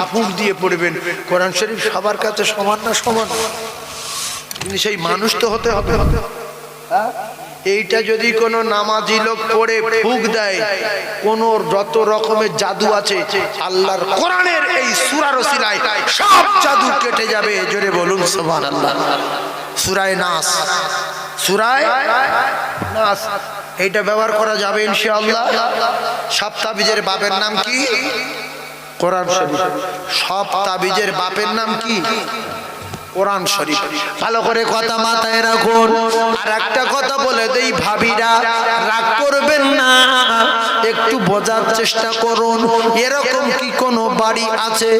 আপনি ফুঁক দিয়ে পড়বেন। কোরআন শরীফ সবার কাছে সমান না সমান? কিন্তু সেই মানুষ তো হতে হবে। হ্যাঁ? এইটা যদি কোনো নামাজি লোক পড়ে, ফুক দেয়, কোন যত রকমের জাদু আছে, আল্লাহর কোরআনের এই সুরার ওসিলায় সব জাদু কেটে যাবে। জোরে বলুন, সুবহানাল্লাহ। সুরায় নাস। সুরায় নাস। এইটা ব্যবহার করা যাবে ইনশাআল্লাহ। তাবিজের বাপের নাম কি? কোরআন শরীফ। সব তাবিজের বাপের নাম কি? কোরআন শরীফ। ভালো করে কথা মাথায় রাখুন। আর একটা কথা বলে দেই ভাবিরা, রাগ করবেন না। একটু বোঝার চেষ্টা করুন। এরকম কি কোনো বাড়ি আছে?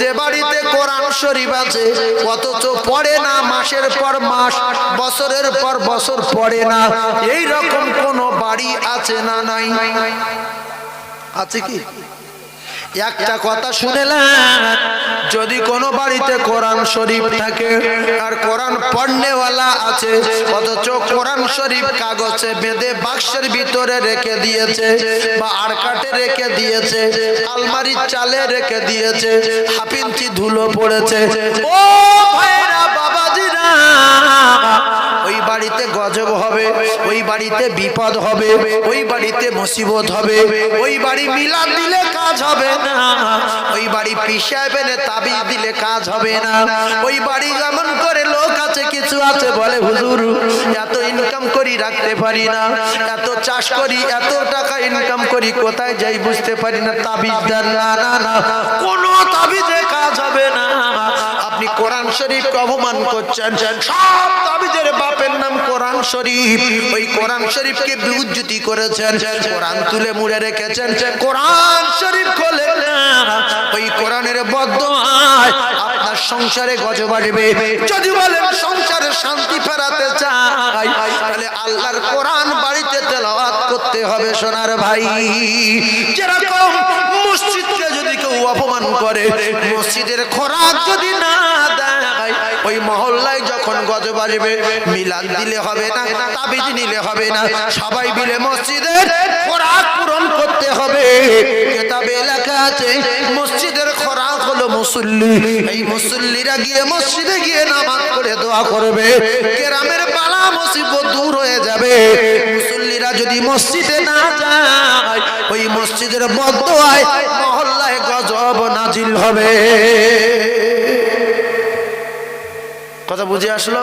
যে বাড়িতে কোরআন শরীফ আছে, অথচ পড়ে না মাসের পর মাস, বছরের পর বছর পড়ে না। এই রকম কোনো বাড়ি আছে না নাই? আছে কি? একটা কথা শুনেলেন? যদি কোনো বাড়িতে কোরআন শরীফ থাকে আর কোরআন পড়নেওয়ালা আছে অথচ কোরআন শরীফ কাগজে বেঁধে বাক্সের ভিতরে রেখে দিয়েছে বা আরকাটে রেখে দিয়েছে আলমারির চালে রেখে দিয়েছে হাফিঞ্চি ধুলো পড়েছে ও ভাইরা বাবাজিরা ওই বাড়িতে গজব হবে, ওই বাড়িতে বিপদ হবে, ওই বাড়িতে মুসিবত হবে, ওই বাড়ি মিলাদ দিলে কাজ হবে না, ওই বাড়ি পিসাবে না তাবিজ দিলে কাজ হবে না, ওই বাড়ি যেমন করে লোক আছে, কিছু আছে বলে হুজুর, এত ইনকাম করি রাখতে পারি না, এত চাষ করি, এত টাকা ইনকাম করি, কোথায় যাই বুঝতে পারি না তাবিজ দেন না না না, কোনো তাবিজে আপনি কোরআন শরীফকে অপমান করছেন। সব তাবিজের বাপের নাম কোরআন শরীফ। ওই কোরআন শরীফকে বিউজ্জুতি করেছেন। কোরআন তুলে মুড়ে রেখেছেন। কোরআন শরীফ খোলে না। ওই কোরআনের বদ্ধ আপনার সংসারে গজব আসবে যদি বলেন সংসারে শান্তি ফেরাতে চাই, তাহলে আল্লাহর কোরআন বাড়িতে তেলাওয়াত করতে হবে সোনার ভাই। যেরকম অপমান করে। মসজিদের খোরাক যদি না দেয় ওই মহল্লায় যখন গজব আসবে মিলাদ দিলে হবে না, তাবিজ নিলে হবে না। সবাই মিলে মসজিদের খোরাক পূরণ করতে হবে। কেতাবে লেখা আছে, মসজিদের খোরাক হলো মুসল্লি। এই মুসল্লিরা গিয়ে মসজিদে গিয়ে নামাজ পড়ে দোয়া করবে। গ্রামের পালা মুসিবত দূর হয়ে যাবে। মুসল্লিরা যদি মসজিদে না যায়, ওই মসজিদের বদোয়ায় মহল্লায় গজব নাজিল হবে। কথা বুঝে আসলো?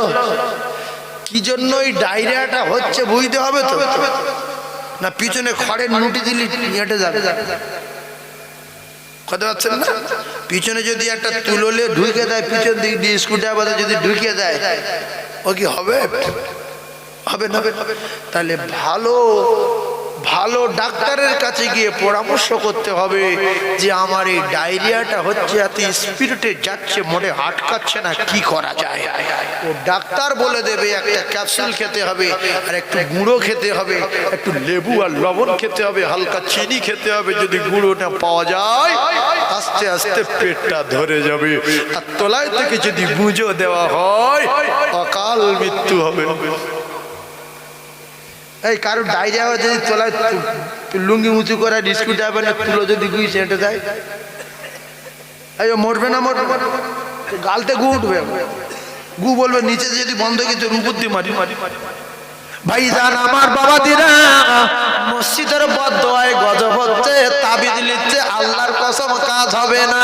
কি জন্য ওই ডায়রিয়াটা হচ্ছে বুঝতে হবে তো? না পিছনে খড়ের নুটি দিলি হেঁটে যাবে। কথা পাচ্ছেন না? পিছনে যদি একটা তুলোলে ঢুকে দেয়, পিছন দিক দিয়ে বাদে যদি ঢুকে দেয়, ও কি হবে? হবে না। তাহলে ভালো ভালো ডাক্তারের কাছে গিয়ে পরামর্শ করতে হবে যে আমার এই ডায়রিয়াটা হচ্ছে, এত স্পিরিটে যাচ্ছে মনে আটকাচ্ছে না, কি করা যায়? ও ডাক্তার বলে দেবে, একটা ক্যাপসুল খেতে হবে, আর একটু গুঁড়ো খেতে হবে, একটু লেবু আর লবণ খেতে হবে, হালকা চিনি খেতে হবে, যদি গুঁড়ো না পাওয়া যায়, আস্তে আস্তে পেটটা ধরে যাবে। আর তলায় থেকে যদি গুঁজো দেওয়া হয়, অকাল মৃত্যু হবে। এই, কারও ডাইরিয়া হয়ে যদি তোলায় লুঙ্গি উঁচু করে ডিস্কু না তুলো যদি গুই সেঁটে দেয় এই মরবে না, মরবে গালতে গু উঠবে। গু বলবে, নিচে যদি বন্ধ কিছু উপর মারি মারি। ভাই জান, আমার বাবা দিরা মসজিদের বদয় গজব হচ্ছে, তাবিজ লিখছে, আল্লাহর কসম, কাজ হবে না।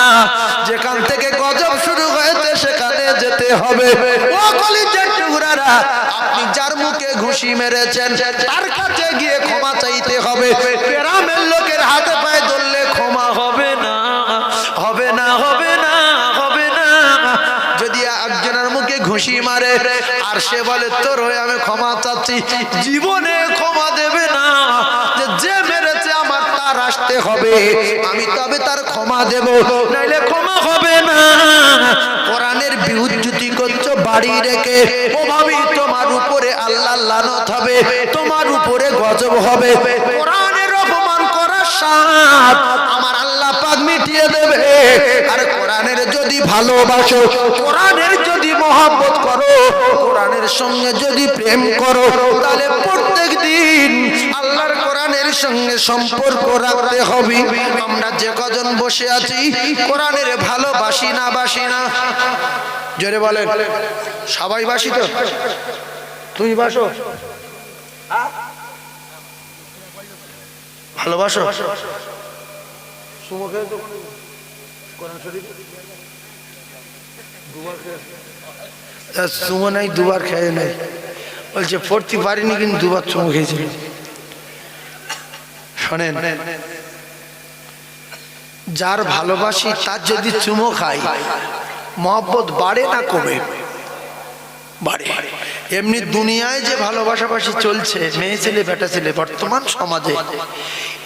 যেখান থেকে গজব শুরু হয়েছে, সেখানে যেতে হবে। ও কলিজার টুকরারা, আপনি যার মুখে ঘুষি মেরেছেন, তার কাছে গিয়ে ক্ষমা চাইতে হবে। গ্রামের লোকের হাতে পায়ে ধরলে ক্ষমা হবে না হবে না হবে না হবে না। যদি একজনের মুখে ঘুষি মারে, আর সে বলে, তোর হয়ে আমি ক্ষমা চাচ্ছি। জীবনে ক্ষমা দেবে না। যে আমার আসতে হবে। আমি তবে তার ক্ষমা দেব। নাইলে ক্ষমা হবে না। কোরআনের বিউজ্জুতি করছ বাড়ি রেখে। ও ভাবি, তোমার উপরে আল্লাহ লানত হবে। তোমার উপরে গজব হবে। কোরআনের অপমান করার সাথ আমার আল্লাহ পাক মিটিয়ে দেবে। আর কোরআনের যদি ভালোবাসো, কোরআনের যদি মহব্বত করো, কোরআনের সঙ্গে যদি প্রেম করো, তাহলে প্রত্যেক দিন কোরআনের সঙ্গে সম্পর্ক রাখতে হবে। আমরা যে কজন বসে আছি কোরআনের ভালোবাসি না বাসি না? জোরে বলেন। সবাই বাসি তো? তুমি বাসো? ভালোবাসো? সুমুখে তো কোরআন শরীফ? সুমো নাই দুবার খেয়ে নাই। বলছে পড়তে পারিনি কিন্তু দুবার চুমো খেয়েছিল শোনেন, যার ভালোবাসি তার যদি চুমো খাই, মহব্বত বাড়ে না কমে? বাড়ে। এমনি দুনিয়ায় যে ভালোবাসাবাসি চলছে, মেয়ে ছেলে, বেটা ছেলে, বর্তমান সমাজে,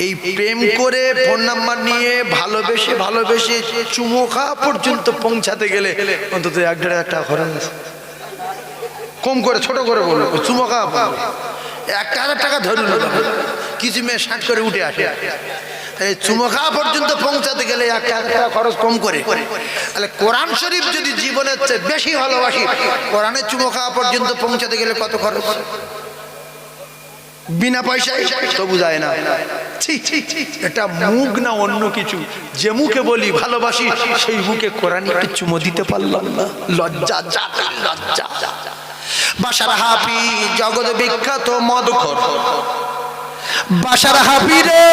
এই প্রেম করে ফোন নাম্বার নিয়ে ভালোবেসে ভালোবেসে চুমো খাওয়া পর্যন্ত পৌঁছাতে গেলে অন্তত এক দেড় টাকা খরচ কম করে, ছোট করে বলল চুমো খাওয়া। একটা হাজার টাকা ধরুন কিছু মেয়ে করে উঠে আসে। এই পর্যন্ত পৌঁছাতে গেলে খরচ কম করে। তাহলে কোরআন শরীফ যদি জীবনের চেয়ে বেশি ভালোবাসি, কোরআনের পর্যন্ত পৌঁছাতে গেলে কত খরচ? বিনা পয়সায় অন্য কিছু। যে মুখে বলি ভালোবাসি, সেই মুখে কোরআন চুমো দিতে পারলাম না। লজ্জা লজ্জা। বাসার হাফি, জগৎ বিখ্যাত মদখর। বাসার হাবিরে।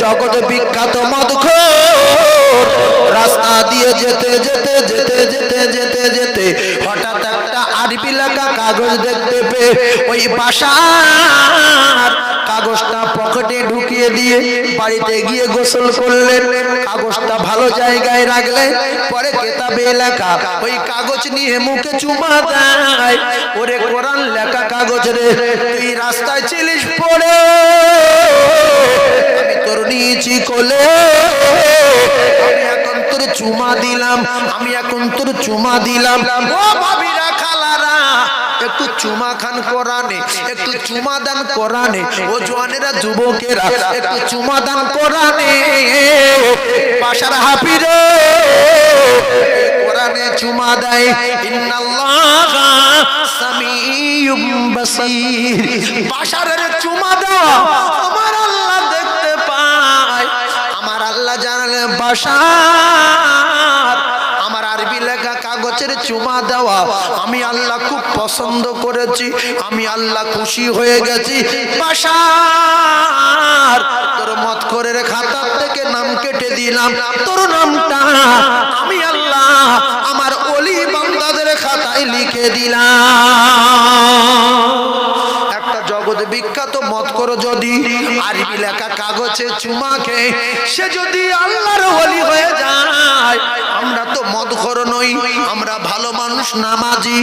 জগত বিখ্যাত মদখর। রাস্তা দিয়ে যেতে যেতে যেতে যেতে যেতে যেতে হঠাৎ লেখা কাগজ দেখতে পেয়ে ওই বাসার কাগজটা পকেটে ঢুকিয়ে দিয়ে বাড়িতে গিয়ে গোসল করলেন। কাগজটা ভালো জায়গায় রাখলেন। পরে কেতাবে লেখা, ওই কাগজ নিয়ে মুখে চুমা দেয়। ওরে কোরআন লেখা কাগজ রে, তুই রাস্তায় ছিলিস পড়ে। আমি তোর নিয়েছি কোলে। আমি এখন তোর চুমা দিলাম। আমি এখন তোর চুমা দিলাম। ও ভাবিরা খালারা একটু চুমা খান কোরআনে, একটু চুমা দান কোরআনে। ও জোয়ানেরা, যুবকেরা, একটু চুমা দান কোরআনে। পাশার হাফিরে কোরআনে চুমা দেয়। ইন্নাল্লাহ সামিউম বাসীর। বাশারের চুমা দেওয়া আমার আল্লাহ দেখতে পায়। আমার আল্লাহ জানালে আরবি কাগজের চুমা দেওয়া। আমি আল্লাহ খুব পছন্দ করেছি। আমি আল্লাহ খুশি হয়ে গেছি। তোর মত করে খাতার থেকে নাম কেটে দিলাম। তোর নামটা আমি আল্লাহ আমার অলি বাংলাদের খাতায় লিখে দিলাম। বিখ্যাত মত করো যদি। আরবি লেখা কাগজে চুমাকে, সে যদি আল্লাহর ওলি হয়ে যায়, আমরা তো মদ করো নই, আমরা ভালো মানুষ নামাজি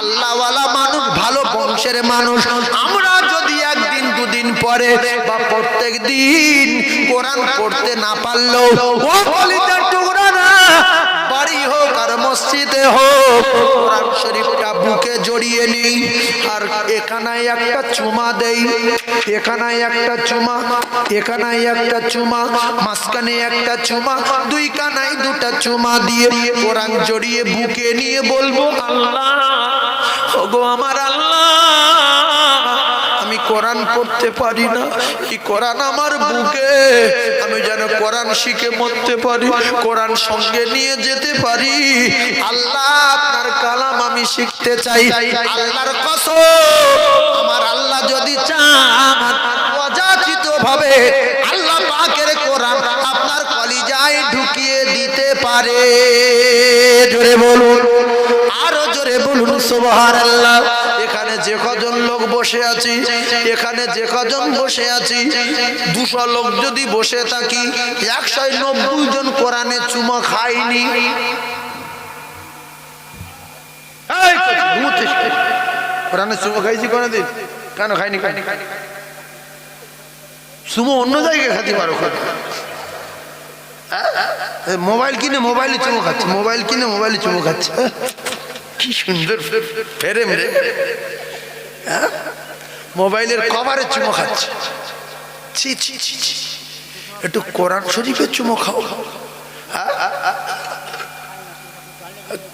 আল্লাহওয়ালা মানুষ, ভালো বংশের মানুষ। আমরা যদি একদিন দুদিন পরে বা প্রত্যেক দিন কোরআন পড়তে না পারলেও, ও বাড়ি হোক আর মসজিদে হোক, কোরআন শরীফটা বুকে জড়িয়ে নেই। আর এখানায় একটা চুমা দেই, এখানায় একটা চুমা, এখানায় একটা চুমা, মাঝখানে একটা চুমা দুই কানায় দুটা চুমা দিয়ে কোরআন জড়িয়ে বুকে নিয়ে বলব, আল্লাহ, ওগো আমার আল্লাহ কোরআন পড়তে পারি না। এই কোরআন আমার বুকে। আমি যেন কোরআন শিখে মরতে পারি, কোরআন সঙ্গে নিয়ে যেতে পারি। আল্লাহ, আপনার কালাম আমি শিখতে চাই। আল্লাহর কসম, আমার আল্লাহ যদি চান অযাচিত ভাবে আল্লাহ পাকের কোরআন আপনার কলিজায় ঢুকিয়ে দিতে পারে। জোরে বলুন, আরও জোরে বলুন সোবহান আল্লাহ যে কজন লোক বসে আছি, এখানে যে কজন বসে আছি, দুশো লোক যদি বসে থাকি একশো নব্বই জন কোরআনে চুমা খাইনি। চুমা খাইছি কেন খাইনি সুমো অন্য জায়গায় পারো মোবাইল কিনে চুমো খাচ্ছে, মোবাইল কিনে চুমো খাচ্ছে। কি সুন্দর ফেরে মেরে? মোবাইলের কভারে চুমো খাচ্ছে ছি ছি ছি ছি একটু কোরআন শরীফের চুমো খাও?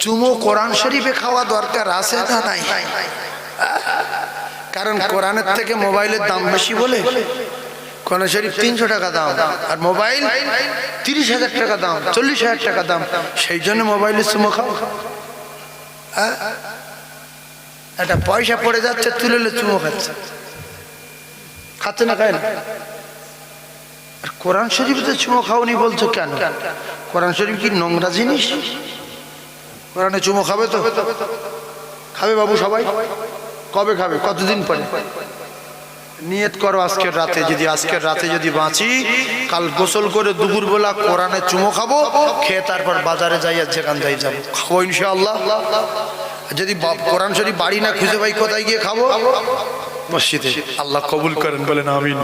চুমো কোরআন শরীফে খাওয়া দরকার আছে না নাই কারণ কোরআনের থেকে মোবাইলের দাম বেশি বলে কোরআন শরীফ তিনশো টাকা দাম আর মোবাইল তিরিশ হাজার টাকা দাম চল্লিশ হাজার টাকা দাম সেই জন্য মোবাইলের চুমো খাও হ্যাঁ? একটা পয়সা পড়ে যাচ্ছে, তুলে চুমো খাচ্ছে। খাচ্ছে না খায় না? আর কোরআন শরীফতে চুমো খাওনি বলছো কেন? কোরআন শরীফ কি নোংরা জিনিস? কোরআনে চুমো খাবে তো? খাবে বাবু সবাই? কবে খাবে? কতদিন পরে? নিয়ত করো আজকের রাতে, যদি আজকের রাতে যদি বাঁচি, কাল গোসল করে দুপুরবেলা কোরআনে চুমো খাব, খেয়ে তারপর বাজারে যাই যেখান যাই যাব। খাব ইনশাআল্লাহ। যদি কোরআন শরীফ বাড়ি না খুঁজে পাই কোথায় গিয়ে খাব? মসজিদে। আল্লাহ কবুল করেন বলেন আমিন।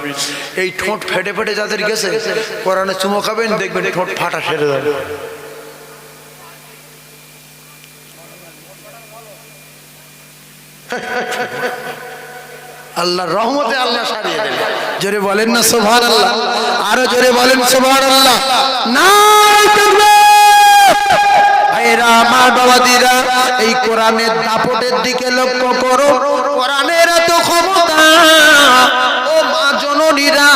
এই ঠোঁট ফেটে ফেটে যাদের গেছে কোরআনে চুমো খাবেন দেখবেন ঠোঁট ফাটা সেরে যাবে। আল্লাহ রহমতে আল্লাহ সারিয়ে দেবে জোরে বলেন না সোভান আল্লাহ আরও জোরে বলেন সোভান আল্লাহ নাই ভাইরা আমার বাবাদিরা এই কোরআনের দাপটের দিকে লক্ষ্য করো। কোরআনের এত ক্ষমতা। ও মা জননীরা,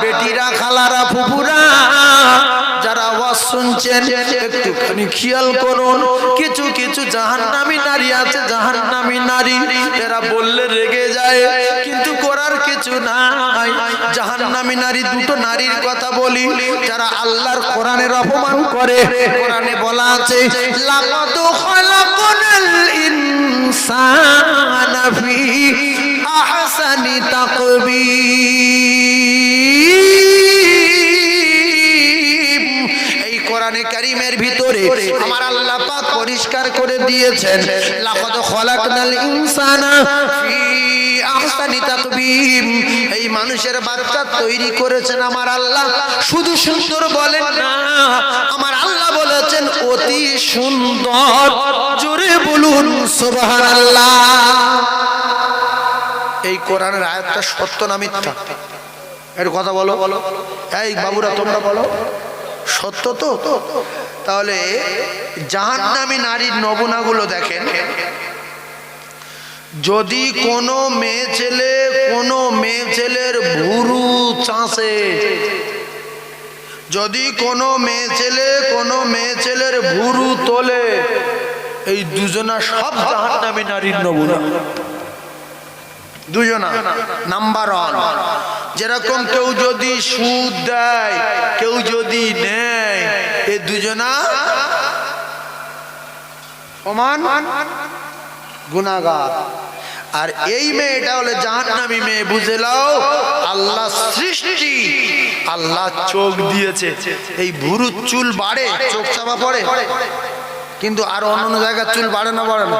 বেটিরা, খালারা ফুপুরা যারা আওয়াজ শুনছেন, একটুখানি খেয়াল করুন। কিছু কিছু জাহান্নামী নারী আছে, জাহান্নামী নারী। এরা বললে রেগে যায়, কিন্তু করার কিছু নাই। জাহান্নামী নারী দুটো নারীর কথা বলি, যারা আল্লাহর কোরআনের অপমান করে। কোরআনে বলা আছে, লাকাদ খালাকনাল ইনসানা ফি আহসানি তাকবীর। এই কোরআনে কারিমের ভিতরে আমার আল্লাহ পাক পরিষ্কার করে দিয়েছেন, লাকাদ খলাকনাল ইনসানা ফি আহসানি তাকবীর। এই মানুষের বাচ্চা তৈরি করেছেন আমার আল্লাহ। শুধু সুন্দর বলেন না, আমার আল্লাহ বলেছেন অতি সুন্দর। জোরে বলুন, সুবহানাল্লাহ। এই কোরআনের আয়াতটা সত্য না মিথ্যা? এর কথা বলো। এই বাবুরা, তোমরা বলো। সত্য তো? তাহলে জাহান্নামী নারীর নমুনাগুলো দেখেন। যদি কোনো মেয়ে ছেলে, কোনো মেয়ে ছেলের ভুরু চাষে যদি কোনো মেয়ে ছেলে, কোনো মেয়ে ছেলের ভুরু তোলে, এই দুজনা সব জাহান্নামী নারীর নমুনা। দুজনা। নাম্বার ওয়ান যেরকম কেউ যদি সুদ দেয়, কেউ যদি নেয়, এ দুজনা? সমান গুণাগার আর এই মেয়েটা হলে জাহান্নামী মেয়ে, বুঝে লাও আল্লাহ সৃষ্টি, আল্লাহ চোখ দিয়েছে। এই ভুরুর চুল বাড়ে, চোখ চাপা পড়ে। কিন্তু আর অন্য অন্য জায়গার চুল বাড়ে না বাড়ে না।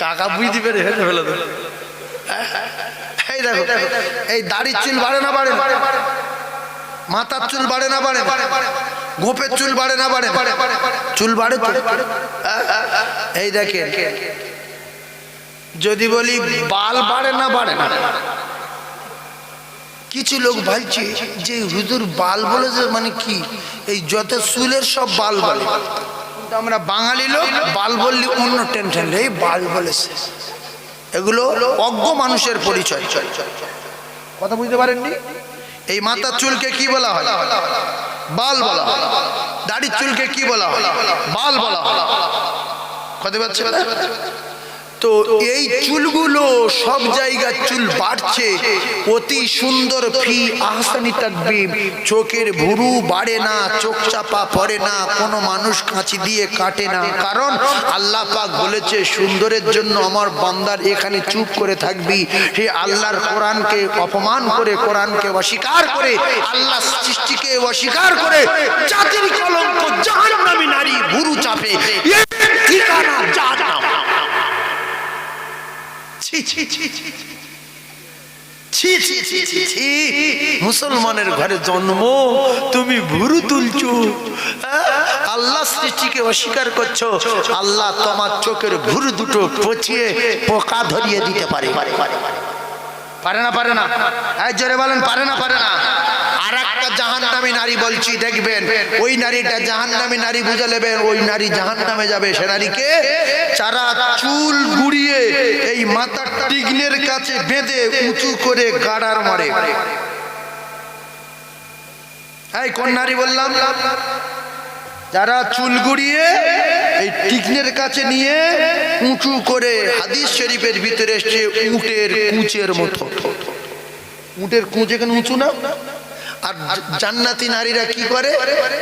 কাকা বুঝতে পেরে ফেলে দেবে। এই দেখো, এই দাড়ির চুল বাড়ে না বাড়ে না? মাথার চুল বাড়ে না বাড়ে? গোপের চুল বাড়ে না বাড়ে? চুল বাড়ে এই দেখেন, যদি বলি বাল বাড়ে না বাড়ে না কিছু লোক ভাবছে যে হুজুর বাল বলে যে মানে কি? এই যত চুলের সব বাল বলে আমরা বাঙালি লোক বাল বললি অন্য টেনশন এই বাল বলেছে। এগুলো অজ্ঞ মানুষের পরিচয়। কথা বুঝতে পারেননি? এই মাথার চুলকে কি বলা হয়? বাল বলা দাড়ির চুলকে কি বলা হয়? বাল বলা হয়। পাচ্ছে তো এই চুলগুলো সব জায়গার চুল বাড়ছে। অতি সুন্দর ফি আহসানি তাকবিব চোখের ভুরু বাড়ে না, চোখ চাপা পড়ে না, কোনো মানুষ কাঁচি দিয়ে কাটে না। কারণ আল্লাহ পাক বলেছে, সুন্দরের জন্য আমার বান্দার এখানে চুপ করে থাকবি। সে আল্লাহর কোরআনকে অপমান করে, কোরআনকে অস্বীকার করে, আল্লাহ সৃষ্টিকে অস্বীকার করে, জাতির কলঙ্ক জাহান্নামী নারী ভুরু চাপে। ঠিকানা জাহান্নাম। মুসলমানের ঘরে জন্ম তুমি ভুরু তুলছো হ্যাঁ? আল্লাহ সৃষ্টিকে অস্বীকার করছ আল্লাহ তোমার চোখের ভুরু দুটো পচিয়ে পোকা ধরিয়ে দিতে পারে পারে না পারে না। এই জোরে বলেন, পারে না পারে না। আর একটা জাহান্নামী নারী বলছি, দেখবেন, ওই নারীটা জাহান্নামী নারী বুঝে নেবেন, ওই নারী জাহান্নামে যাবে। সে নারীকে যারা চুল গুড়িয়ে এই মাথার টিগনের কাছে বেঁধে উঁচু করে গাড়ার মারে। এই কোন নারী বললাম? যারা চুল গুড়িয়ে এই টিকনের কাছে নিয়ে উঁচু করে হাদিস শরীফের ভিতরে এসছে উটের কুচের মতো। উটের কুঁচ এখানে উঁচু না? আর জান্নাতি নারীরা কি করে?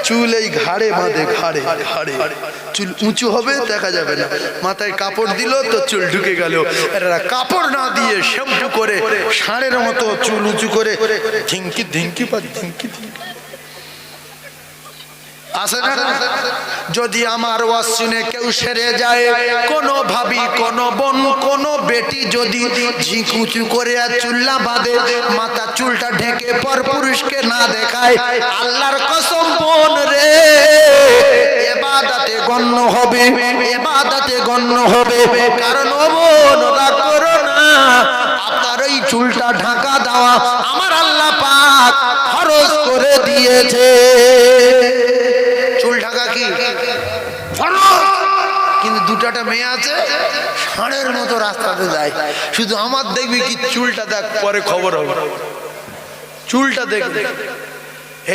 চুল এই ঘাড়ে বাঁধে, ঘাড়ে ঘাড়ে। চুল উঁচু হবে, দেখা যাবে না। মাথায় কাপড় দিল, তো চুল ঢুকে গেল। এরা কাপড় না দিয়ে শ্যাম্পু করে, ষাঁড়ের মতো চুল উঁচু করে ধিঙ্কি ধিঙ্কি পা ধিঙ্কি ধিঙ্কি যদি আমার ওয়াজ শুনে কেউ সেরে যায়, কোন ভাবি, কোন বোন, কোন বেটি যদি ঝিঁক উঁচু করে চুল্লা বাঁধে, মাথা চুলটা ঢেকে পর পুরুষকে না দেখায়, আল্লাহর কসম বোন রে। এবাদাতে গণ্য হবে, এবাদাতে গণ্য হবে, কারণ ও বোন রাগ করো না। আপনার ওই চুলটা ঢাকা দেওয়া আমার খরচ করে দিয়েছে। চুল ঢাকা কি? ফরজ। কিন্তু দুটাটা মেয়ে আছে, ষাঁড়ের মতো রাস্তাতে যায়। শুধু আমার দেখবি কি চুলটা দেখ, পরে খবর হবে। চুলটা দেখবে।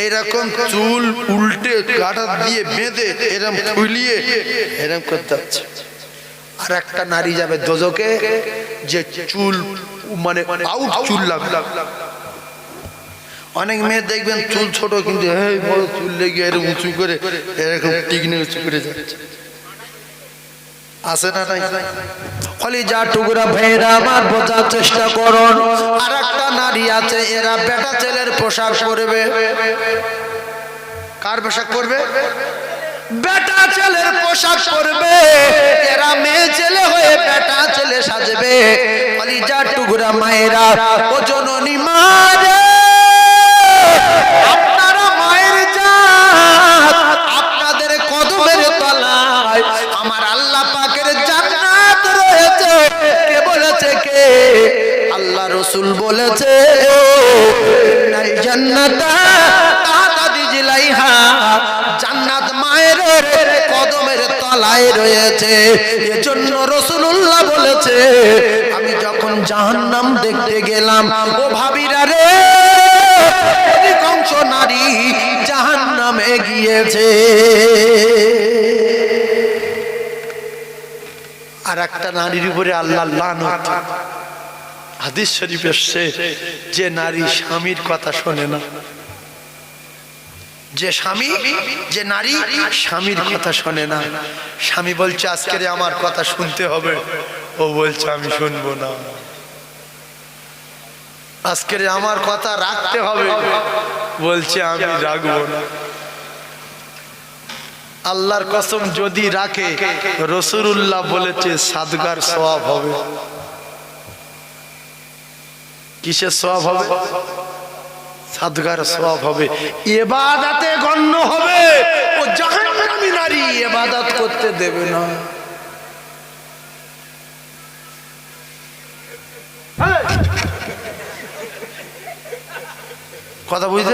এইরকম চুল উল্টে গাটা দিয়ে বেঁধে এরম ফুলিয়ে এরম করতে হচ্ছে। আর একটা নারী যাবে দোজকে, যে চুল মানে আউট চুল লাগবে। অনেক মেয়ে দেখবেন চুল ছোট কিন্তু চুল লেগে উঁচু করে, এরকম টিকনে উঁচু করে যাচ্ছে। আসে না নাই? যা চেষ্টা কার পোশাক বেটা ছেলের পোশাক এরা মেয়ে ছেলে হয়ে বেটা ছেলে সাজবে। কলিজা টুকরা মায়েরা, ও জননী আল্লাহ রসুল বলেছে জান্নাতা মায়ের কদমের তলায় রয়েছে। এজন্য রসুল্লাহ বলেছে, আমি যখন জাহান্নাম দেখতে গেলাম, ও ভাবিরা রে, অধিকাংশ নারী জাহান্নামে গিয়েছে। আর একটা নারীর উপরে আল্লাহ লানত। হাদিস শরীফ এসছে যে নারী স্বামীর কথা শোনে না, যে স্বামী, যে নারী স্বামীর কথা শোনে না। স্বামী বলছে আজকের আমার কথা শুনতে হবে। ও বলছে, আমি শুনব না। আজকের আমার কথা রাখতে হবে। বলছে, আমি রাখব না। আল্লাহর কসম যদি রাখে রসুল্লাহ বলেছে সাদগার সওয়াব হবে। কিসের সওয়াব হবে? সাদগার সওয়াব হবে। এবাদাতে গণ্য হবে। ও জাহান্নামী নারী এবাদত করতে দেবে না। কথা বুঝতে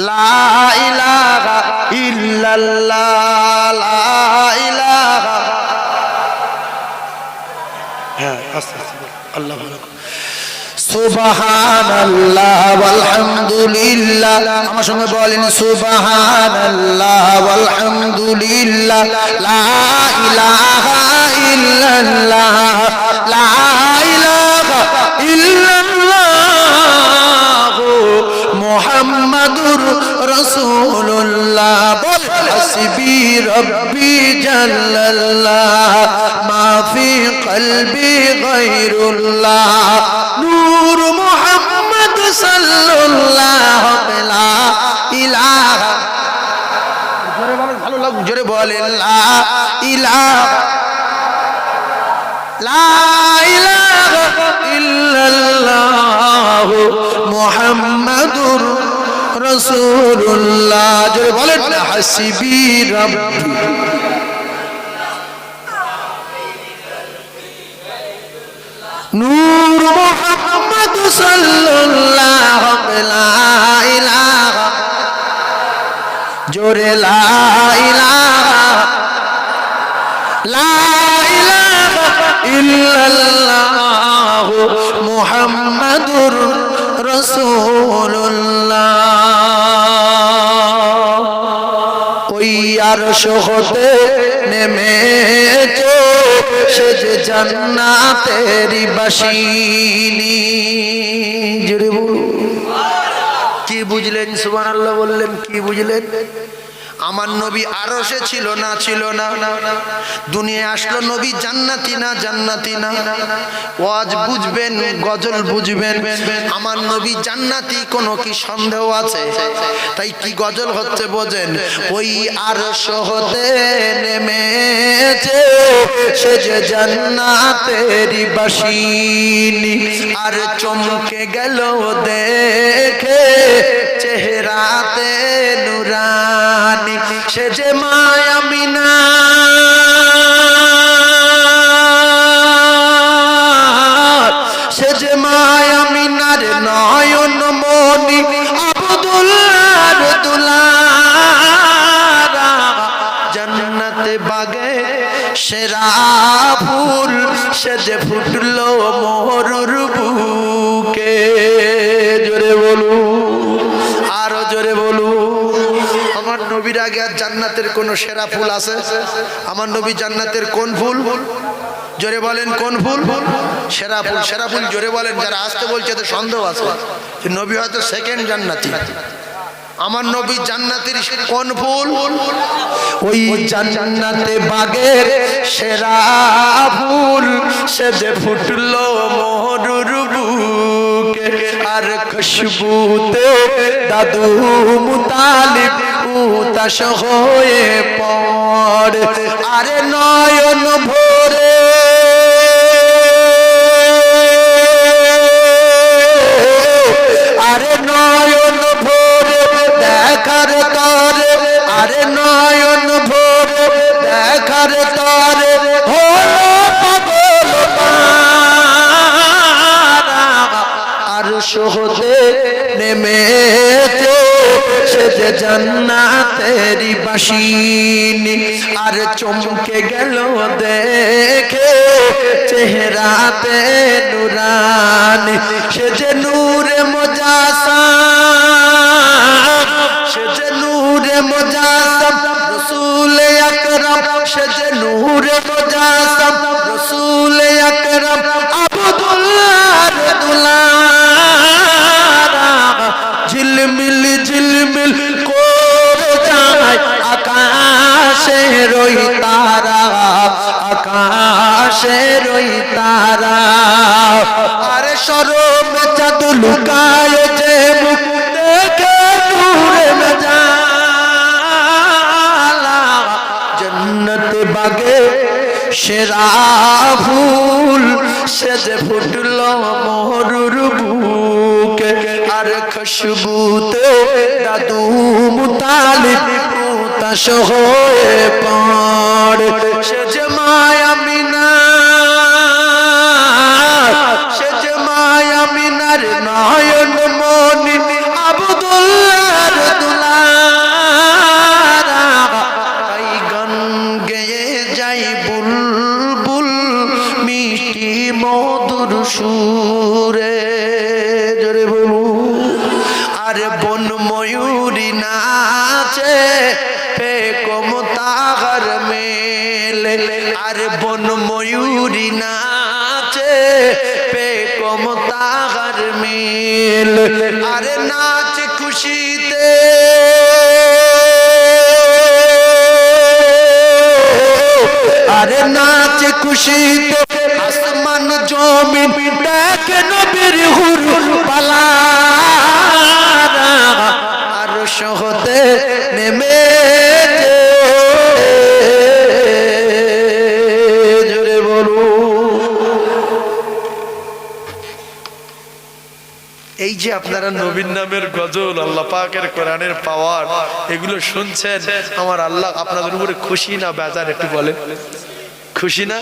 লা হ্যাঁ আমার সঙ্গে বলেন ইল্লাল্লাহ লা মুহাম্মাদুর রাসূলুল্লাহ, বল, হাসবি রব্বি জাল্লাল্লাহ মা ফি কলবি গায়রুল্লাহ, নূর মুহাম্মদ সাল্লাল্লাহু লা ইলাহা জোরে বলেন, ভালো লাগবে জোরে বলেন, লা ইলাহা লা ইলাহা ইল্লাল্লাহু মুহাম্মাদুর রাসূলুল্লাহ। জোরে বলেন, হাসবি রাব্বি। নূর মোহাম্মদ সাল্লাল্লাহু লা ইলাহা। জোরে লা ইলাহা। লা ইলাহা ইল্লাল্লাহু। ওই আর নেমে নেমেছো, সে যে জান্নাতেরই বাসিনী। জুড়ে বলুন। কি বুঝলেন? সুবহানাল্লাহ বললেন, কি বুঝলেন? আমার নবী আরও সে ছিল না ছিল না। দুনিয়া আসলো নবী জান্নাতি না জান্নাতি না। ওয়াজ বুঝবেন, গজল বুঝবেন। আমার নবী জান্নাতি, কোনো কি সন্দেহ আছে? তাই কি গজল হচ্ছে বোঝেন? ওই আর হতে নেমেছে, সে যে জান্নাতেরি বাসিনী। আর চমকে গেল দেখে, চেহারাতে নুরানি। সে যে মায়া মিনা সে যে মায়া মিনার নয়ন মনি আবদুল্লার দুলারা। জান্নাতে বাগে সেরা ফুল সে যে ফুটলো জান্নাতের কোন সেরা ফুল আছে? আমার নবী জান্নাতের কোন ফুল? জোরে বলেন কোন ফুল? সেরা ফুল সেরা ফুল জোরে বলেন, যারা আসতে বলছে তো সন্দেহ আছে। নবী হয়তো সেকেন্ড জান্নাতি। আমার নবী জান্নাতের কোন ফুল? ওই জান্নাতে বাগের সেরা ফুল, সে যে ফুটলো মোহরুর বুকে, আর খুশবুতে দাদু মুতালিব। উতাস হয়ে পড়ে। আরে নয়ন ভোরে। আরে নয়ন ভোরে দেখার তরে। আরে নয়ন ভোরে দেখার তরে। হলো পাগল। আর সহজে নেমেছে সে যে জান্নাতেরি বাসিনী। আর চমকে গেল দেখে চেহারাতে নুরানি। সে যে নূরে মজাসা, সে যে নূরে মজাসম রসুল আকরাম। সে যে নূরে মজাসম রসুল আকরাম। আবদুল্লাহ দুলারা ঝিলমিল ঝিলমিল করে আকাশে রই তারা, আকাশে রই তারা। আরে সরব চাঁদ লুকায় যে মুখ দেখে নূরে মেজালা জন্নত বাগে সেরা ফুল, সে যে ফুটল বুকে আর খুশবুতে দাদু মুতালিব পুতা হয়ে পাড় সে মায়া মিনা আর বন ময়ূরী নাচে, পে কমতাহার মিল। আর নাচ খুশিতে। আরে নাচ খুশিতে আসমান জমি দেখ নবীর হুর পালা। আর সহতে নেমে বলো। এই যে আপনারা নবীন নামের গজল, আল্লাহ পাকের কোরআনের পাওয়ার, এগুলো শুনছেন, আমার আল্লাহ আপনাদের উপরে খুশি না বেজার একটু বলেন। খুশি না?